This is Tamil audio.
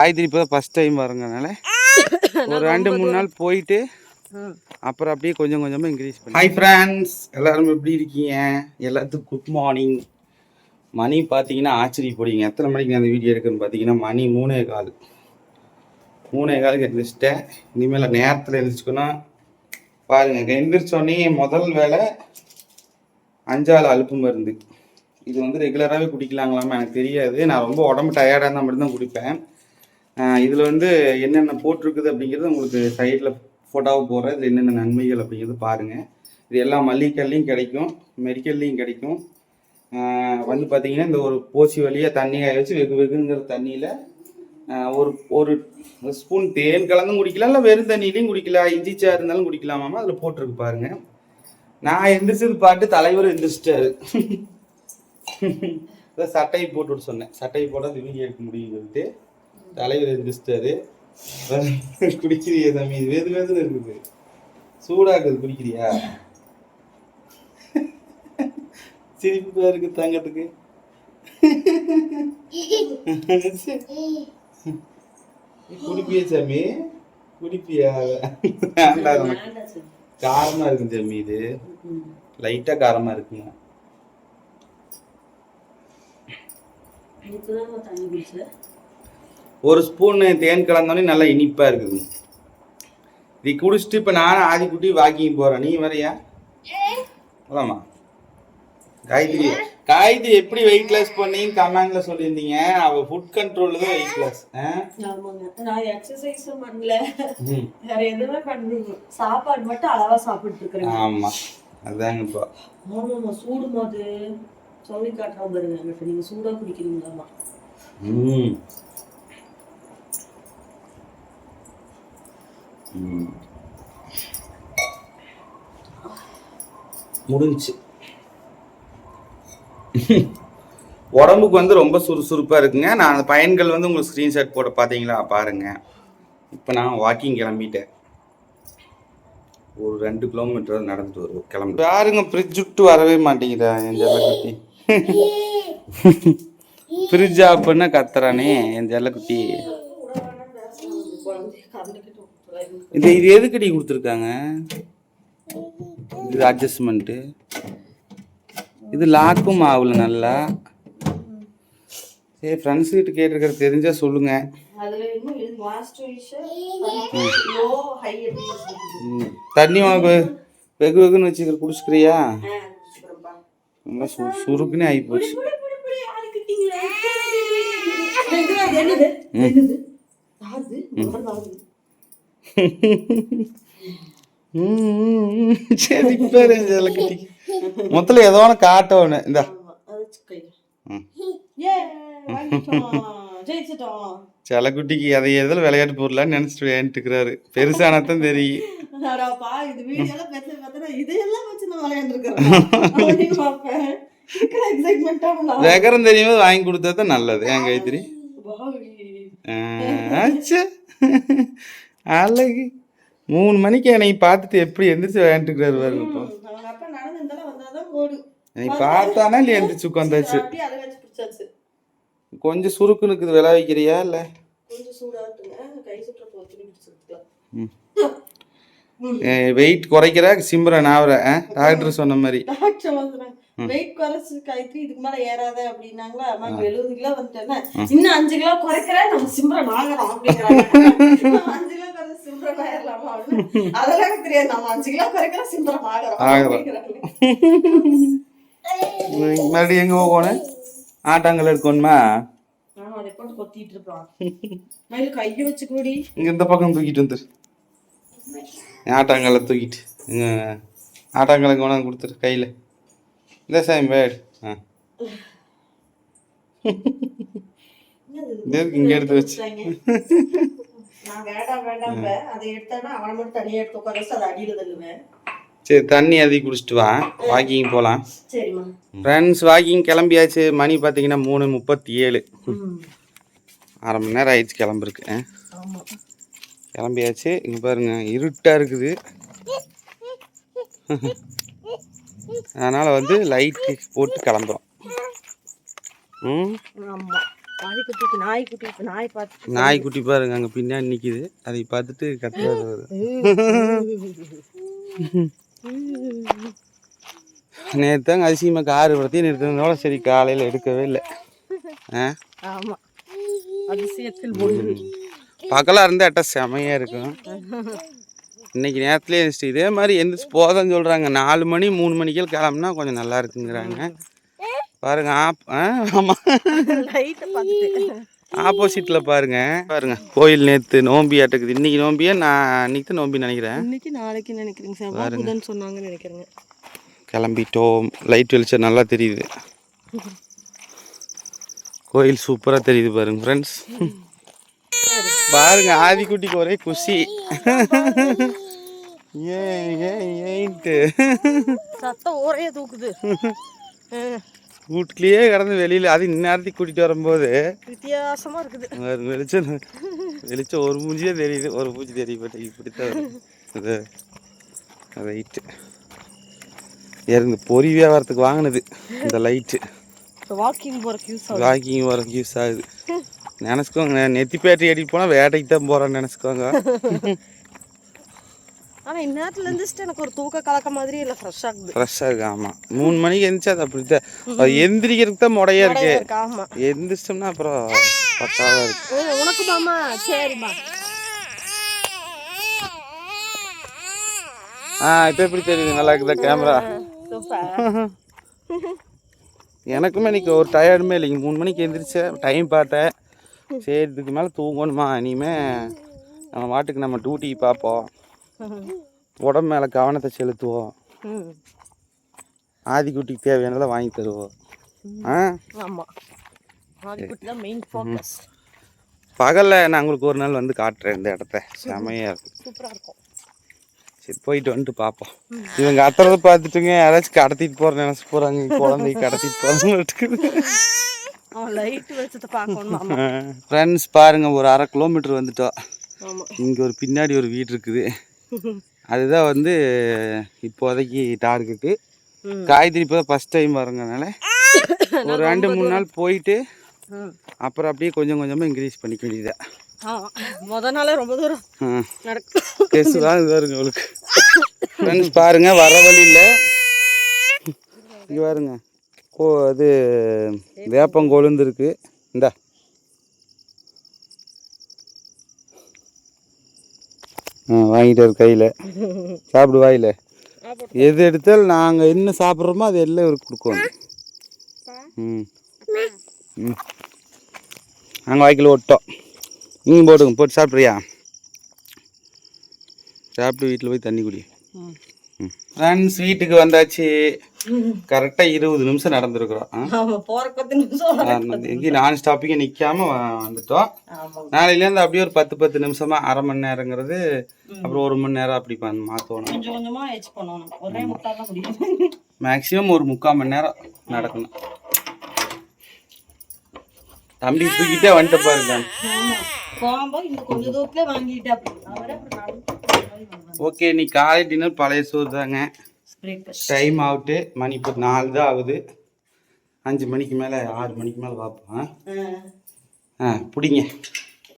காய்கறி இப்போ ஃபஸ்ட் டைம் வரங்கனால ஒரு ரெண்டு மூணு நாள் போயிட்டு அப்புறம் அப்படியே கொஞ்சம் கொஞ்சமாக இன்க்ரீஸ் பண்ணி ஹாய் ஃப்ரெண்ட்ஸ் எல்லாரும் எப்படி இருக்கீங்க? எல்லாத்துக்கும் குட் மார்னிங் மணி பார்த்தீங்கன்னா ஆச்சரியப்படுவீங்க எத்தனை மணிக்கு நான் அந்த வீடியோ எடுக்குன்னு பார்த்தீங்கன்னா மணி மூணே கால். மூணே காலுக்கு எழுந்திரிச்சிட்டேன். இனிமேல் நேரத்தில் எழுந்திரிச்சுக்கணும் பாருங்க எந்திரிச்சோடனே முதல் வேலை அஞ்சாள் அலுப்பு மருந்து. இது வந்து ரெகுலராகவே குடிக்கலாங்களாமா எனக்கு தெரியாது. நான் ரொம்ப உடம்பு டயர்டாக இருந்தால் மட்டும்தான் குடிப்பேன். இதில் வந்து என்னென்ன போட்டிருக்குது அப்படிங்கிறது உங்களுக்கு சைடில் ஃபோட்டோவை போடுற இதில் என்னென்ன நன்மைகள் அப்படிங்கிறது பாருங்கள் இது எல்லா மல்லிகைக்கல்லையும் கிடைக்கும் மெடிக்கல்லையும் கிடைக்கும். வந்து பார்த்தீங்கன்னா இந்த ஒரு போச்சி வழியாக தண்ணி காய வச்சு வெகு வெகுங்கிற தண்ணியில் ஒரு ஒரு ஸ்பூன் தேன் கலந்தும் குடிக்கலாம் இல்லை வெறும் தண்ணியிலையும் குடிக்கலாம். இஞ்சி சாறு இருந்தாலும் குடிக்கலாமாமா அதில் போட்டிருக்கு பாருங்கள் நான் எந்திரிச்சது பாட்டு தலைவர் எந்திரிச்சிட்டாரு. அதான் சட்டையை போட்டு சொன்னேன். சட்டையை போட்டால் அது எடுக்க முடியுங்கிறது தலைவர் எந்திரிச்சிட்டாரு குடிக்கிறியா தம்பி இது வேது வெதுன்னு இருக்குது. சூடாக்குது குடிக்கிறியா? சிரிப்பு இருக்கு தங்கத்துக்கு. குடிப்பியா சாமி? குடிப்பியா? காரமா இருக்கும் சாமி இது. லைட்டா காரமா இருக்குங்க. தண்ணி குடிச்சேன் ஒரு ஸ்பூன் தேன் கலந்தோடனே நல்லா இனிப்பா இருக்குது. இது குடிச்சிட்டு இப்ப நானும் ஆதிக்குட்டி வாக்கிங் போறேன். நீ வரையா? போலாமா? காயத்ரி காயத்ரி எப்படி வெயிட் லாஸ் பண்ணீங்க கமெண்ட்ல சொல்லியிருந்தீங்க? அவ ஃபுட் கண்ட்ரோல்ல தான் வெயிட் லாஸ் ஆமாங்க. நான் எக்ஸசைஸும் பண்ணல. வேற எதுவுமே பண்ணல. சாப்பாடு மட்டும் அளவா சாப்பிட்டு இருக்கிறேன் ஆமா. அதாங்க இப்போ. ஆமாமா சூடு போது சொல்லி காட்டுறோம் பாருங்க எனக்கு நீங்க சூடா குடிக்கிறீங்களாமா ம். ம். முடிஞ்சுச்சு. உடம்புக்கு வந்து ரொம்ப சுறுசுறுப்பாக இருக்குங்க. நான் அந்த பயன்கள் வந்து உங்களுக்கு ஸ்க்ரீன்ஷாட் போட பார்த்தீங்களா பாருங்க. இப்போ நான் வாக்கிங் கிளம்பிட்டேன். ஒரு ரெண்டு கிலோமீட்டர் நடந்துட்டு வருவோம். கிளம்பி யாருங்க ஃப்ரிட்ஜ் விட்டு வரவே மாட்டேங்குதா? என் ஜல்லக்குட்டி ஃப்ரிட்ஜ் ஆஃப் பண்ண கத்துறானே என் ஜல்லக்குட்டி இது இது எதுக்கடி கொடுத்துருக்காங்க? இது அட்ஜஸ்ட்மெண்ட்டு இது லாக்கும் ஆகல நல்லா. சரி ஃப்ரெண்ட்ஸ் கிட்ட கேட்டிருக்கிற தெரிஞ்சா சொல்லுங்க. தண்ணி உனக்கு வெகு வெகுன்னு வச்சுக்கிற குடிச்சுக்கிறியா? நல்லா சு சுருக்குன்னே ஆகி போச்சு. ம், சரி பேர் ஜலக்கட்டி மொத்தத்தில் ஏதோ ஒன்று காட்டணும் இந்த ம். ஜெயிச்சிட்டோம் செலக்குட்டிக்கு அதை எதில் விளையாட்டு பொருளான்னு நினச்சிட்டு தெரியும். இருக்கிற excitement ஆ நான் விகரம் தெரியும் வாங்கி கொடுத்தா தான் நல்லது என் கைத்திரி. ஆச்சு அழகு. மூணு மணிக்கு என்னை பார்த்துட்டு எப்படி எந்திரிச்சு விளையாண்டுக்கிறாரு பாருங்க இப்போ. நீ பார்த்தானா இல்லை எந்திரிச்சு உட்காந்தாச்சு. கொஞ்சம் சுருக்குன்னு இருக்குது விளை வைக்கிறியா இல்லை. வெயிட் குறைக்கிற சிம்ரன் ஆகுற டாக்டர் சொன்ன மாதிரி. டாக்டர் வந்துடுறாங்க. weight குறைச்சு காயத்ரி, இதுக்கு மேல ஏறாத அப்படின்னாங்களா அம்மா இப்ப 70 கிலோ வந்துட்டேன்னா, இன்னும் அஞ்சு கிலோ குறைக்கிறேன் நம்ம சிம்ரன் ஆகலாம் அப்படிங்கிறாங்க. அஞ்சு கிலோ குறைச்சு சிம்ரன் ஆயிரலாமா. அதெல்லாம் தெரியாது நம்ம அஞ்சு கிலோ குறைக்கிறோம் சிம்ரன். அப்படிங்கிறாங்க. மறுபடியும் எங்கே போகணும் ஆட்டாங்கல் இருக்கணுமா கொத்திட்டு இருப்பான். மயில் கையை வச்சு கூடி இங்கே இந்த பக்கம் தூக்கிட்டு வந்துரு ஆட்டாங்கல்ல தூக்கிட்டு ஆட்டாங்கலுக்கு கொண்டாந்து கொடுத்துரு கையில் இந்த சாமி பேட் ஆ. இங்கே எடுத்து வச்சு. அதை அதை சரி தண்ணி அதிகம் குடிச்சிட்டு வா. வாக்கிங் போகலாம் ஃப்ரெண்ட்ஸ் வாக்கிங் கிளம்பியாச்சு. மணி பார்த்தீங்கன்னா மூணு முப்பத்தி ஏழு அரை மணி நேரம் ஆயிடுச்சு கிளம்புருக்கு கிளம்பியாச்சு. இங்கே பாருங்க இருட்டாக இருக்குது. அதனால் வந்து லைட்டு போட்டு கிளம்புறோம் ம்? நாய்க்குட்டி பாருங்க அங்கே பின்னாடி நிற்கிது அதை பார்த்துட்டு கத்துறது நேற்று அதிசயமாக கார் வளர்த்தி நிறுத்தினோட சரி காலையில் எடுக்கவே இல்லை. ஆ? ஆமா. அதிசயத்தில் பகலாக இருந்தால் அட்டா செமையாக இருக்கும். இன்னைக்கு நேரத்துலேயே எழுந்திரிச்சிட்டு இதே மாதிரி எந்திரிச்சு போதும்னு சொல்கிறாங்க நாலு மணி மூணு மணிக்கெல்லாம் கிளம்புனா கொஞ்சம் நல்லா இருக்குங்கிறாங்க. பாருங்க ஆப் ஆமாம் ஆப்போசிட்டில் பாருங்க. பாருங்க கோயில் நேற்று நோம்பி ஆட்டுக்குது இன்னைக்கு நோம்பியா? நான் அன்னைக்கு தான் நோம்பி நினைக்கிறேன். இன்னைக்கு நாளைக்கு நினைக்கிறீங்க புதன் சொன்னாங்கன்னு நினைக்கிறேங்க. கிளம்பிட்டோம். லைட் வெளிச்சம் நல்லா தெரியுது. கோயில் சூப்பராக தெரியுது பாருங்க ஃப்ரெண்ட்ஸ் பாருங்க ஆதிக்குட்டிக்கு ஒரே குஷி. ஏன் ஏன் ஏன்ட்டு சத்தம் ஒரே தூக்குது. வீட்டுக்குள்ளேயே கிடந்து வெளியில் அது இந்நேரத்துக்கு கூட்டிகிட்டு வரும்போது வித்தியாசமா இருக்குது. வெளிச்சம் வெளிச்சம் ஒரு மூஞ்சியே தெரியுது ஒரு மூஞ்சி தெரிய மாட்டேங்குது இப்படித்தான். அது ரைட்டு இறந்து பொறி வியாபாரத்துக்கு வாங்கினது இந்த லைட்டு வாக்கிங் போறக்கு யூஸ் ஆகுது. வாக்கிங் வரக்கு யூஸ் ஆகுது. நினச்சிக்கோங்க. நெத்தி பேட்டரி அடிட்டு போனால் வேட்டைக்கு தான் போகிறேன்னு நினச்சிக்கோங்க. ஆனா இந்நேரத்துல இருந்துச்சுட்டு எனக்கு ஒரு தூக்க கலக்க மாதிரி இல்ல ஃப்ரெஷ் ஆகுது ஃப்ரெஷ்ஷாக இருக்கு ஆமாம் மூணு மணிக்கு எந்திரிச்சா அது அப்படி தான் அது எந்திரிக்கிறதுக்கு தான் முடையா இருக்கு. எந்திரிச்சிட்டோம்னா அப்புறம் பக்காவாக இருக்கு. உனக்கு மாமா சரிம்மா. ஆ இப்போ எப்படி தெரியுது? நல்லா இருக்குதா கேமரா எனக்குமே இன்னைக்கு ஒரு டயர்டுமே இல்லைங்க. மூணு மணிக்கு எந்திரிச்சேன் டைம் பார்த்தேன். சரி இதுக்கு மேலே தூங்கணுமா? இனிமே நம்ம மாட்டுக்கு நம்ம டியூட்டி பார்ப்போம் உடம்பு மேலே கவனத்தை செலுத்துவோம். ஆதிக்குட்டிக்கு தேவையானதெல்லாம் வாங்கி தருவோம். ஆ? ஆமா. ஆதிக்குட்டி தான் மெயின் ஃபோக்கஸ் பகலில் நான் உங்களுக்கு ஒரு நாள் வந்து காட்டுறேன் இந்த இடத்த. செமையாக இருக்கும் சூப்பரா இருக்கும். சரி போயிட்டு வந்துட்டு பார்ப்போம் இவங்க அத்துறத பார்த்துட்டுங்க யாராச்சும் கடத்திட்டு போகிறேன் நினச்சி போகிறாங்க குழந்தைய கடத்திட்டு போகிறாங்க அவன் லைட் வெளிச்சத்தை பார்க்கணும் ஃப்ரெண்ட்ஸ் பாருங்கள் ஒரு அரை கிலோமீட்டர் வந்துட்டோம் இங்கே ஒரு பின்னாடி ஒரு வீடு இருக்குது. அதுதான் வந்து இப்போதைக்கு டார்கெட்டு. காய்கறி இப்போ ஃபஸ்ட் டைம் வரங்கனால ஒரு ரெண்டு மூணு நாள் போயிட்டு. அப்புறம் அப்படியே கொஞ்சம் கொஞ்சமாக இன்க்ரீஸ் பண்ணிக்க வேண்டியதா முத நாளே ரொம்ப தூரம். டெஸ்ட் தான் இது வருங்க உங்களுக்கு ஃப்ரெண்ட்ஸ் பாருங்க வர வழியில். இங்கே பாருங்க. கோ அது வேப்பங்கொழுந்து இருக்கு இந்தா. ஆ வாங்கிட்டு வர கையில். சாப்பிடு வாயில். எது எடுத்தாலும் நாங்கள் என்ன சாப்பிட்றோமோ அது எல்லாம் இவருக்கு கொடுக்கணும். ம். ம். நாங்கள் வாய்க்கில் விட்டோம் நீங்கள் போட்டுங்க போட்டு சாப்பிட்றியா? சாப்பிட்டு வீட்டில் போய் தண்ணி குடி. ம். ஃப்ரெண்ட்ஸ் வீட்டுக்கு வந்தாச்சு. கரெக்டாக இருபது நிமிஷம் நடந்திருக்கிறோம். எங்கேயும் நான் ஸ்டாப்பிங்க நிற்காம வந்துட்டோம். நாளையிலேருந்து அப்படியே ஒரு பத்து பத்து நிமிஷமா அரை மணி நேரங்கிறது அப்புறம் ஒரு மணி நேரம் அப்படி மாற்றணும் ஒரே மேக்ஸிமம் ஒரு முக்கால் மணி நேரம் நடக்கணும். தம்பி தூக்கிட்டே வந்துட்டு பாருங்க ஓகே நீ காலை டின்னர் பழைய சோறு தாங்க. டைம் ஆகுட்டு மணி இப்போ நாலு தான் ஆகுது அஞ்சு மணிக்கு மேலே ஆறு மணிக்கு மேலே பார்ப்போம் ஆ பிடிங்க.